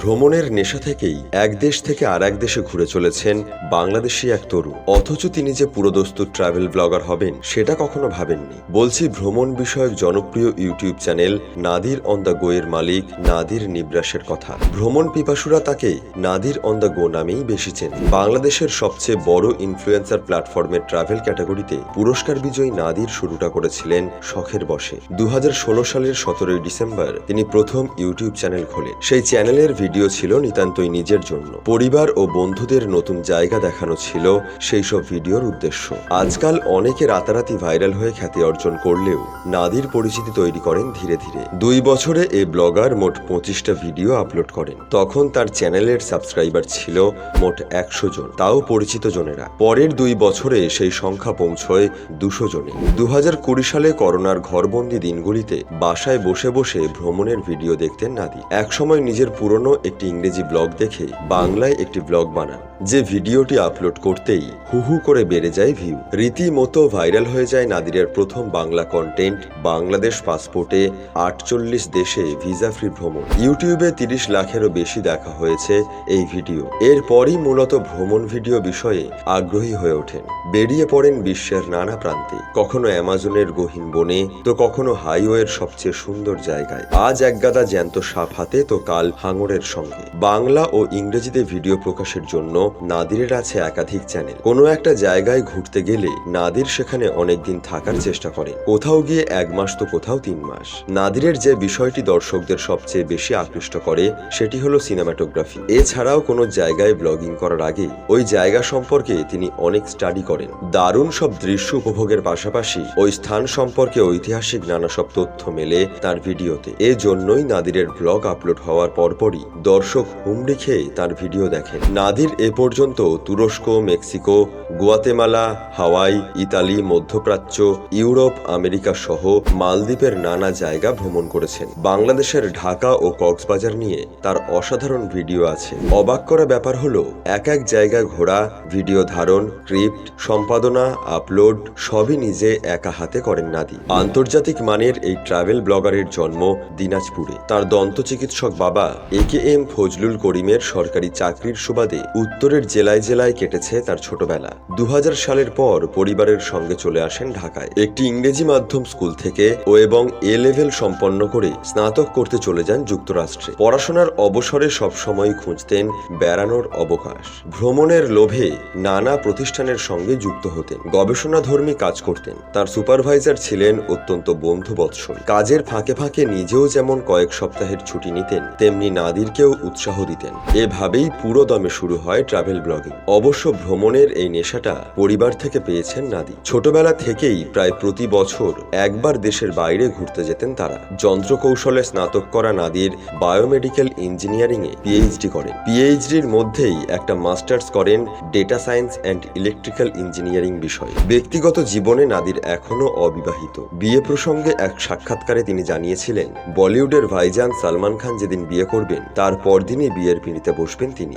ভ্রমণের নেশা থেকেই এক দেশ থেকে আর এক দেশে ঘুরে চলেছেন বাংলাদেশি এক তরুণ অথচ তিনি যে পুরোদস্তুর ট্রাভেল ব্লগার হবেন, সেটা কখনো ভাবেননি। বলছি ভ্রমণ বিষয়ক জনপ্রিয় YouTube channel Nadir on the go এর মালিক নাদির নিব্রাসের কথা। ভ্রমণ পিপাসুরা তাকে নাদির অন দ্য গো নামেই বেশি চেনে। বাংলাদেশের সবচেয়ে বড় ইনফ্লুয়েন্সার প্ল্যাটফর্মের ট্রাভেল ক্যাটাগরিতে পুরস্কার বিজয়ী নাদির শুরুটা করেছিলেন শখের বসে দু হাজার ষোলো সালের সতেরোই ডিসেম্বর তিনি প্রথম ইউটিউব চ্যানেল খোলেন। সেই চ্যানেলের ভিডিও ছিল নিতান্তই নিজের জন্য। পরিবার ও বন্ধুদের নতুন জায়গা দেখানো ছিল সেই সব ভিডিওর উদ্দেশ্য। আজকাল অনেকে রাতারাতি ভাইরাল হয়ে খ্যাতি অর্জন করলেও নাদির পরিচিতি তৈরি করেন ধীরে ধীরে। দুই বছরে এই ব্লগার মোট পঁচিশটা ভিডিও আপলোড করেন। তখন তার চ্যানেলের সাবস্ক্রাইবার ছিল মোট একশো জন, তাও পরিচিত জনেরা। পরের দুই বছরে সেই সংখ্যা পৌঁছয় দুশো জনে। দু কুড়ি সালে করোনার ঘরবন্দি দিনগুলিতে বাসায় বসে বসে ভ্রমণের ভিডিও দেখতেন নাদি একসময় নিজের পুরনো একটি ইংরেজি ব্লগ দেখে বাংলায় একটি ব্লগ বানান, যে ভিডিওটি আপলোড করতেই হু হু করে বেড়ে যায় ভিউ। রীতিমতো ভাইরাল হয়ে যায় নাদিরের প্রথম বাংলা কন্টেন্ট বাংলাদেশ পাসপোর্টে আটচল্লিশ দেশে ভিসা ফ্রি ভ্রমণ। ইউটিউবে তিরিশ লাখেরও বেশি দেখা হয়েছে এই ভিডিও। এরপরই মূলত ভ্রমণ ভিডিও বিষয়ে আগ্রহী হয়ে ওঠেন। বেরিয়ে পড়েন বিশ্বের নানা প্রান্তে। কখনো অ্যামাজনের গহীন বনে, তো কখনো হাইওয়ের সবচেয়ে সুন্দর জায়গায়। আজ একগাদা জ্যান্ত সাপ হাতে, তো কাল হাঙরের সঙ্গে। বাংলা ও ইংরেজিতে ভিডিও প্রকাশের জন্য নাদিরের আছে একাধিক চ্যানেল। কোনো একটা জায়গায় ঘুরতে গেলে নাদির সেখানে অনেকদিন থাকার চেষ্টা করেন। কোথাও গিয়ে এক মাস তো কোথাও তিন মাস। নাদিরের যে বিষয়টি দর্শকদের সবচেয়ে বেশি আকৃষ্ট করে, সেটি হলো সিনেমাটোগ্রাফি। এছাড়াও কোনো জায়গায় ব্লগিং করার আগে ওই জায়গা সম্পর্কে তিনি অনেক স্টাডি করেন। দারুণ সব দৃশ্য উপভোগের পাশাপাশি ওই স্থান সম্পর্কে ঐতিহাসিক নানা সব তথ্য মেলে তার ভিডিওতে। এজন্যই নাদিরের ব্লগ আপলোড হওয়ার পরপরই দর্শক হুমড়ি খেয়ে তার ভিডিও দেখেন। নাদির এ পর্যন্ত তুরস্ক, মেক্সিকো, গুয়াতেমালা, হাওয়াই, ইতালি, মধ্যপ্রাচ্য, ইউরোপ, আমেরিকা সহ মালদ্বীপের নানা জায়গা ভ্রমণ করেছেন। বাংলাদেশের ঢাকা ও কক্সবাজার নিয়ে তার অসাধারণ ভিডিও আছে। অবাক করা ব্যাপার হলো, এক এক জায়গায় ঘোরা, ভিডিও ধারণ, ক্রিপ্ট, সম্পাদনা, আপলোড, সবই নিজে একা হাতে করেন নাদি আন্তর্জাতিক মানের এই ট্রাভেল ব্লগারের জন্ম দিনাজপুরে। তার দন্ত চিকিৎসক বাবা এ কে এম ফজলুল করিমের সরকারি চাকরির সুবাদে উত্তরের জেলায় জেলায় কেটেছে তার ছোটবেলা। দু হাজার সালের পর পরিবারের সঙ্গে চলে আসেন ঢাকায়। একটি ইংরেজি মাধ্যম স্কুল থেকে ও এবং এ লেভেল সম্পন্ন করে স্নাতক করতে চলে যান যুক্তরাষ্ট্রে। পড়াশোনার অবসরে সবসময় খুঁজতেন বেড়ানোর অবকাশ। ভ্রমণের লোভে নানা প্রতিষ্ঠানের সঙ্গে যুক্ত হতেন। গবেষণাধর্মী কাজ করতেন। তার সুপারভাইজার ছিলেন অত্যন্ত বন্ধু বৎসল। কাজের ফাঁকে ফাঁকে নিজেও যেমন কয়েক সপ্তাহের ছুটি নিতেন, তেমনি নাদিরকেও উৎসাহ দিতেন। এভাবেই পুরো দমে শুরু হয় ট্রাভেল ব্লগিং। অবশ্য ভ্রমণের এই নেশাটা পরিবার থেকে পেয়েছেন নাদি। ছোটবেলা থেকেই প্রায় প্রতি বছর একবার দেশের বাইরে ঘুরতে যেতেন তারা। যন্ত্রকৌশলে স্নাতক করা নাদির বায়োমেডিক্যাল ইঞ্জিনিয়ারিং এ পিএইচডি করেন। পিএইচডির মধ্যেই একটা মাস্টার্স করেন data science and electrical engineering বিষয়ে। ব্যক্তিগত জীবনে নাদির এখনও অবিবাহিত। বিয়ে প্রসঙ্গে এক সাক্ষাৎকারে তিনি জানিয়েছিলেন, বলিউডের ভাইজান সালমান খান যেদিন বিয়ে করবেন, তার পরদিনই বিয়ের পিঁড়িতে বসবেন তিনি।